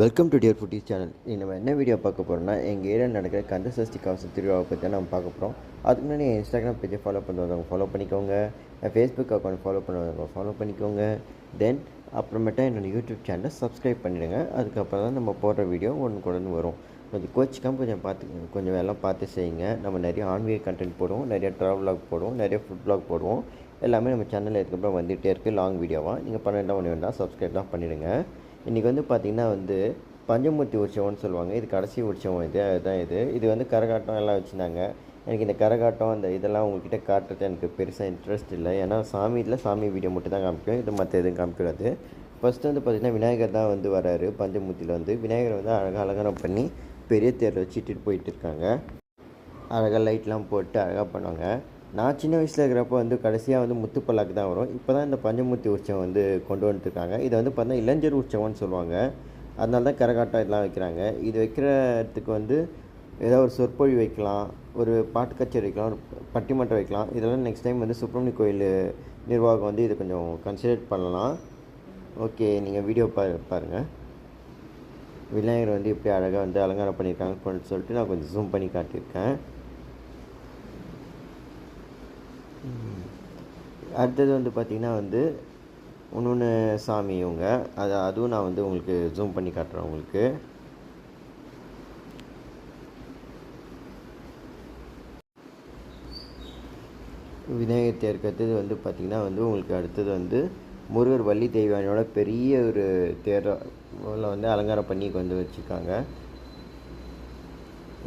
Welcome to dear foodie channel இன்னைக்கு நம்ம என்ன வீடியோ பார்க்க போகிறோம்னா எங்கள் ஏரியாவில் நடக்கிற கந்த சஷ்டி கவசம் திருவிழாவை பற்றி நம்ம பார்க்க போகிறோம் அதுக்கு முன்னாடி என் இன்ஸ்டாகிராம் பேஜை ஃபாலோ பண்ணுறவங்க ஃபாலோ பண்ணிக்கோங்க. என் ஃபேஸ்புக் அக்கௌண்ட் ஃபாலோ பண்ணுறவங்க ஃபாலோ பண்ணிக்கோங்க. தென் அப்புறமேட்டா என்னோடய யூடியூப் சேனலை சப்ஸ்கிரைப் பண்ணிவிடுங்க அதுக்கப்புறம் தான் நம்ம போடுற வீடியோ ஒன்று கொண்டு வரும். கொஞ்சம் கோச்சிக்காமல் கொஞ்சம் பார்த்து கொஞ்சம் எல்லாம் பார்த்து செய்யுங்க. நம்ம நிறைய ஆன்மீக கண்டென்ட் போடுவோம். நிறைய ட்ராவல் vlog போடுவோம். நிறைய ஃபுட் vlog போடுவோம். எல்லாமே நம்ம சேனலில் இதுக்கப்புறம் வந்துகிட்டே இருக்குது லாங் வீடியோவாக நீங்கள் பண்ண வேண்டாம் ஒன்று வேண்டாம் சப்ஸ்கிரைப்லாம் பண்ணிவிடுங்க இன்றைக்கி வந்து பார்த்திங்கன்னா வந்து பஞ்சமூர்த்தி உற்சவம்னு சொல்லுவாங்க. இது கடைசி உற்சவம் இது அதுதான் இது. இது வந்து கரகாட்டம் எல்லாம் வச்சுருந்தாங்க. எனக்கு இந்த கரகாட்டம் அந்த இதெல்லாம் உங்ககிட்ட காட்டுறது எனக்கு பெருசாக இன்ட்ரெஸ்ட் இல்லை. ஏன்னா சாமியில் சாமி வீடியோ மட்டும் தான் காமிக்கும். இது மற்ற எதுவும் காமிக்கூடாது ஃபஸ்ட்டு வந்து பார்த்திங்கன்னா விநாயகர் தான் வந்து வராரு. பஞ்சமூர்த்தியில் வந்து விநாயகர் வந்து அழகாக அலங்காரம் பண்ணி பெரிய தேரில் வச்சுட்டு போயிட்டு இருக்காங்க. அழகாக லைட்லாம் போட்டு அழகாக பண்ணுவாங்க. நான் சின்ன வயசில் இருக்கிறப்போ வந்து கடைசியாக வந்து முத்துப்பல்லாக்கு தான் வரும். இப்போ தான் இந்த பஞ்சமூர்த்தி உற்சவம் வந்து கொண்டு வந்துட்டுருக்காங்க. இதை வந்து பார்த்தா இளைஞர் உற்சவம்னு சொல்லுவாங்க. அதனால தான் கரகாட்டம் இதெல்லாம் வைக்கிறாங்க. இது வைக்கிறதுக்கு வந்து ஏதோ ஒரு சொற்பொழி வைக்கலாம் ஒரு பாட்டு கச்சேரி வைக்கலாம் ஒரு பட்டிமன்றம் வைக்கலாம். இதெல்லாம் நெக்ஸ்ட் டைம் வந்து சுப்பிரமணிய கோயில் நிர்வாகம் வந்து இதை கொஞ்சம் கன்சிடர் பண்ணலாம். ஓகே நீங்கள் வீடியோ பா பாருங்கள் விநாயகர் வந்து இப்படி அழகாக வந்து அலங்காரம் பண்ணியிருக்காங்கன்னு சொல்லிட்டு நான் கொஞ்சம் ஜூம் பண்ணி காட்டியிருக்கேன். அடுத்தது வந்து பார்த்திங்கன்னா வந்து இன்னொன்று சாமி இவங்க. அது அதுவும் நான் வந்து உங்களுக்கு ஜூம் பண்ணி காட்டுறேன் உங்களுக்கு. விநாயகர் தேருக்கு அடுத்தது வந்து பார்த்திங்கன்னா வந்து உங்களுக்கு அடுத்தது வந்து முருகர் வள்ளி தெய்வானியோட பெரிய ஒரு தேரில் வந்து அலங்காரம் பண்ணி வந்து வச்சுருக்காங்க.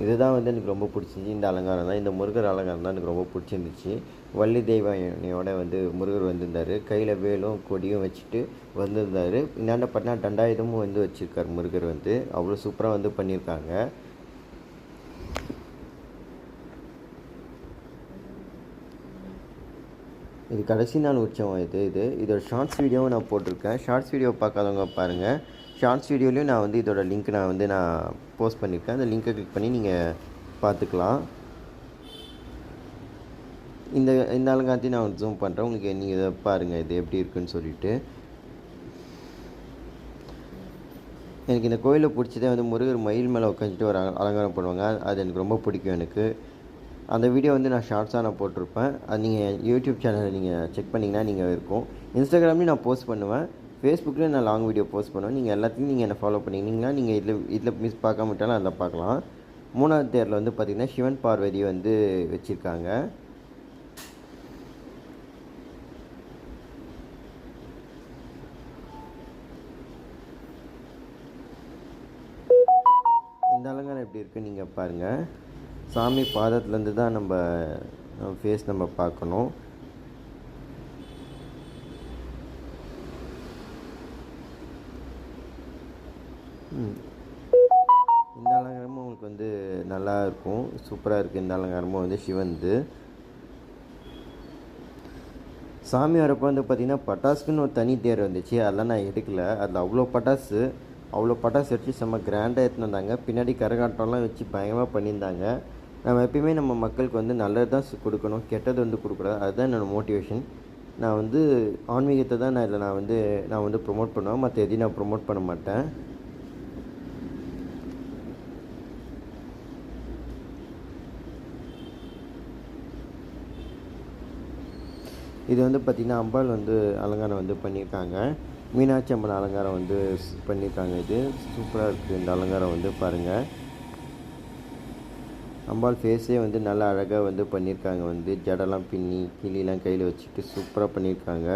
இதுதான் வந்து எனக்கு ரொம்ப பிடிச்சிருந்துச்சி. இந்த அலங்காரம் தான். இந்த முருகர் அலங்காரம் தான் எனக்கு ரொம்ப பிடிச்சிருந்துச்சு. வள்ளி தெய்வானியோட வந்து முருகர் வந்திருந்தார். கையில் வேலும் கொடியும் வச்சுட்டு வந்திருந்தார். இன்னாண்ட பார்த்தா தண்டாயுதமும் வந்து வச்சுருக்கார் முருகர் வந்து. அவ்வளோ சூப்பராக வந்து பண்ணியிருக்காங்க. இது கடைசி நாள் உற்சவம் இது இது. இதோட ஷார்ட்ஸ் வீடியோவும் நான் போட்டிருக்கேன். ஷார்ட்ஸ் வீடியோ பார்க்காதவங்க பாருங்கள் ஷார்ட்ஸ் வீடியோலையும் நான் வந்து இதோட லிங்க் நான் வந்து நான் போஸ்ட் பண்ணியிருக்கேன். அந்த லிங்க்கை கிளிக் பண்ணி நீங்கள் பார்த்துக்கலாம். இந்த இந்த அலங்காரத்தையும் நான் ஜூம் பண்ணுறேன் உங்களுக்கு நீங்கள் இதை பாருங்கள் இது எப்படி இருக்குன்னு சொல்லிட்டு. எனக்கு இந்த கோயிலை பிடிச்சதே வந்து முருகர் மயில் மேலே உட்காந்துட்டு ஒரு அலங்காரம் பண்ணுவாங்க. அது எனக்கு ரொம்ப பிடிக்கும் எனக்கு. அந்த வீடியோ வந்து நான் ஷார்ட்ஸாக நான் போட்டிருப்பேன். அது நீங்கள் யூடியூப் சேனலில் நீங்கள் செக் பண்ணிங்கன்னா நீங்கள் இருக்கும். இன்ஸ்டாகிராம்லேயும் நான் போஸ்ட் பண்ணுவேன். ஃபேஸ்புக்கில் நான் லாங் வீடியோ போஸ்ட் பண்ணுவேன். நீங்கள் எல்லாத்தையும் நீங்கள் என்னை ஃபாலோ பண்ணிங்கன்னா நீங்கள் இதில் இதில் மிஸ் பார்க்க விட்டாலும் அதில் பார்க்கலாம். மூணாவது தேரில் வந்து பார்த்திங்கன்னா சிவன் பார்வதி வந்து வச்சுருக்காங்க. இந்த அலங்காரம் எப்படி இருக்குன்னு நீங்கள் பாருங்கள் சாமி பாதத்துலேருந்து தான் நம்ம ஃபேஸ் நம்ம பார்க்கணும். இந்த அலங்காரமும் உங்களுக்கு வந்து நல்லா இருக்கும். சூப்பராக இருக்குது இந்த அலங்காரமும் வந்து சிவந்து. சாமி வரப்போ வந்து பார்த்திங்கன்னா பட்டாசுக்குன்னு ஒரு தனி தேர் வந்துச்சு. அதெல்லாம் நான் எடுக்கல. அதில் அவ்வளோ பட்டாசு. அவ்வளோ பட்டாசு வச்சு செம்ம கிராண்டாக எடுத்துன்னு வந்தாங்க. பின்னாடி கரகாட்டம்லாம் வச்சு பயங்கரமாக பண்ணியிருந்தாங்க. நம்ம எப்பயுமே நம்ம மக்களுக்கு வந்து நல்லது தான் கொடுக்கணும். கெட்டது வந்து கொடுக்கூடாது அதுதான் என்னோடய மோட்டிவேஷன் நான் வந்து ஆன்மீகத்தை தான் நான் இதில் நான் வந்து நான் வந்து ப்ரொமோட் பண்ணுவேன். மற்ற எதையும் நான் ப்ரொமோட் பண்ண மாட்டேன். இது வந்து பார்த்திங்கன்னா அம்பாள் வந்து அலங்காரம் வந்து பண்ணியிருக்காங்க. மீனாட்சி அம்மன் அலங்காரம் வந்து பண்ணியிருக்காங்க. இது சூப்பராக இருக்குது இந்த அலங்காரம் வந்து பாருங்கள் அம்பாள் ஃபேஸே வந்து நல்லா அழகாக வந்து பண்ணியிருக்காங்க. வந்து ஜடெல்லாம் பின்னி கிளிலாம் கையில் வச்சுட்டு சூப்பராக பண்ணியிருக்காங்க.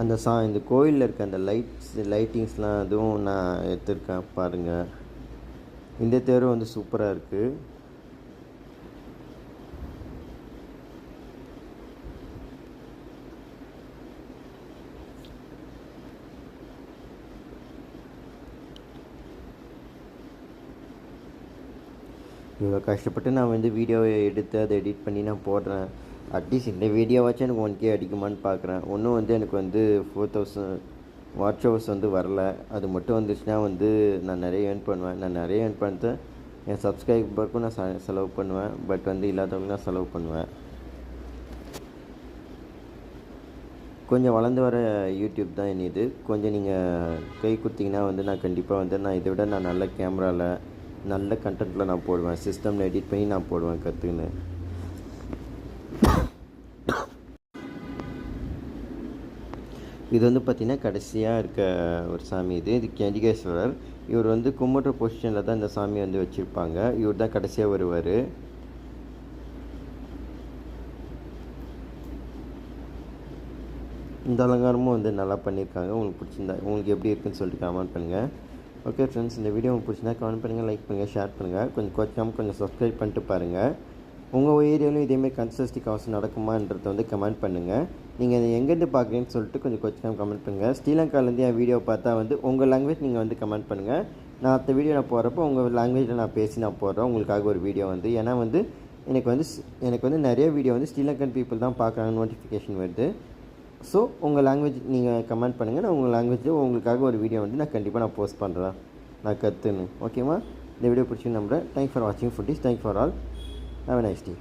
அந்த சா இந்த கோயிலில் இருக்க அந்த லைட்ஸ் லைட்டிங்ஸ்லாம் அதுவும் நான் எடுத்திருக்கேன் பாருங்கள் இந்த தேரும் வந்து சூப்பராக இருக்குது இவ்வளோ கஷ்டப்பட்டு நான் வந்து வீடியோவை எடுத்து அதை எடிட் பண்ணி நான் போடுறேன். அட்லீஸ்ட் இந்த வீடியோவாச்சும் எனக்கு ஒன் கே அடிக்குமான்னு பார்க்குறேன் ஒன்றும் வந்து எனக்கு வந்து ஃபோர் தௌசண்ட் வாட்ச் ஹவர்ஸ் வந்து வரல. அது மட்டும் வந்துச்சுன்னா வந்து நான் நிறைய ஏர்ன் பண்ணுவேன். நான் நிறைய ஏர்ன் பண்ணிட்டு என் சப்ஸ்கிரைபருக்கும் நான் ச- செலவு பண்ணுவேன். பட் வந்து இல்லாதவங்க நான் செலவு பண்ணுவேன். கொஞ்சம் வளர்ந்து வர யூடியூப் தான் என் இது. கொஞ்சம் நீங்கள் கை கொடுத்தீங்கன்னா வந்து நான் கண்டிப்பாக வந்து நான் இதை விட நான் நல்ல கேமராவில் நல்ல கண்டென்ட்டில் நான் போடுவேன். சிஸ்டமில் எடிட் பண்ணி நான் போடுவேன் கற்றுக்குன்னு இது வந்து பார்த்திங்கன்னா கடைசியாக இருக்க ஒரு சாமி இது. இது கண்டிகேஸ்வரர். இவர் வந்து கும்பிட்ற பொசிஷனில் தான் இந்த சாமி வந்து வச்சுருப்பாங்க. இவர் தான் கடைசியாக வருவார். இந்த அலங்காரமும் வந்து நல்லா பண்ணியிருக்காங்க. உங்களுக்கு பிடிச்சிருந்தா உங்களுக்கு எப்படி இருக்குன்னு சொல்லிட்டு கமெண்ட் பண்ணுங்கள் ஓகே ஃப்ரெண்ட்ஸ் இந்த வீடியோ உங்களுக்கு பிடிச்சிருந்தா கமெண்ட் பண்ணுங்கள் லைக் பண்ணுங்கள் ஷேர் பண்ணுங்கள் கொஞ்சம் கோச்சாமல் கொஞ்சம் சப்ஸ்கிரைப் பண்ணிட்டு பாருங்கள் உங்கள் ஏரியாவிலும் இதேமாதிரி கன்சஸ்டி கவசம் நடக்குமான்றதை வந்து கமெண்ட் பண்ணுங்கள் நீங்கள் அதை எங்கேருந்து பார்க்குறீங்கன்னு சொல்லிட்டு கொஞ்சம் கோச்சாம கமெண்ட் பண்ணுங்கள் ஸ்ரீலங்காலேருந்து என் வீடியோ பார்த்தா வந்து உங்கள் லாங்குவேஜ் நீங்கள் வந்து கமெண்ட் பண்ணுங்கள் நான் அடுத்த வீடியோ நான் போகிறப்போ உங்கள் லாங்குவேஜில் நான் பேசி நான் போடுறேன். உங்களுக்காக ஒரு வீடியோ வந்து. ஏன்னா வந்து எனக்கு வந்து ஸ்- எனக்கு வந்து நிறைய வீடியோ வந்து ஸ்ரீலங்கன் பீப்புள் தான் பார்க்குறாங்க. நோட்டிஃபிகேஷன் வருது. ஸோ உங்கள் லாங்குவேஜ் நீங்கள் கமெண்ட் பண்ணுங்கள் நான் உங்கள் லாங்குவேஜில் உங்களுக்காக ஒரு வீடியோ வந்து நான் கண்டிப்பாக நான் போஸ்ட் பண்ணுறேன் நான் கற்றுன்னு ஓகேவா இந்த வீடியோ பிடிச்சி நம்புகிறேன் தேங்க் ஃபார் வாட்சிங் foodies thank for all have nice day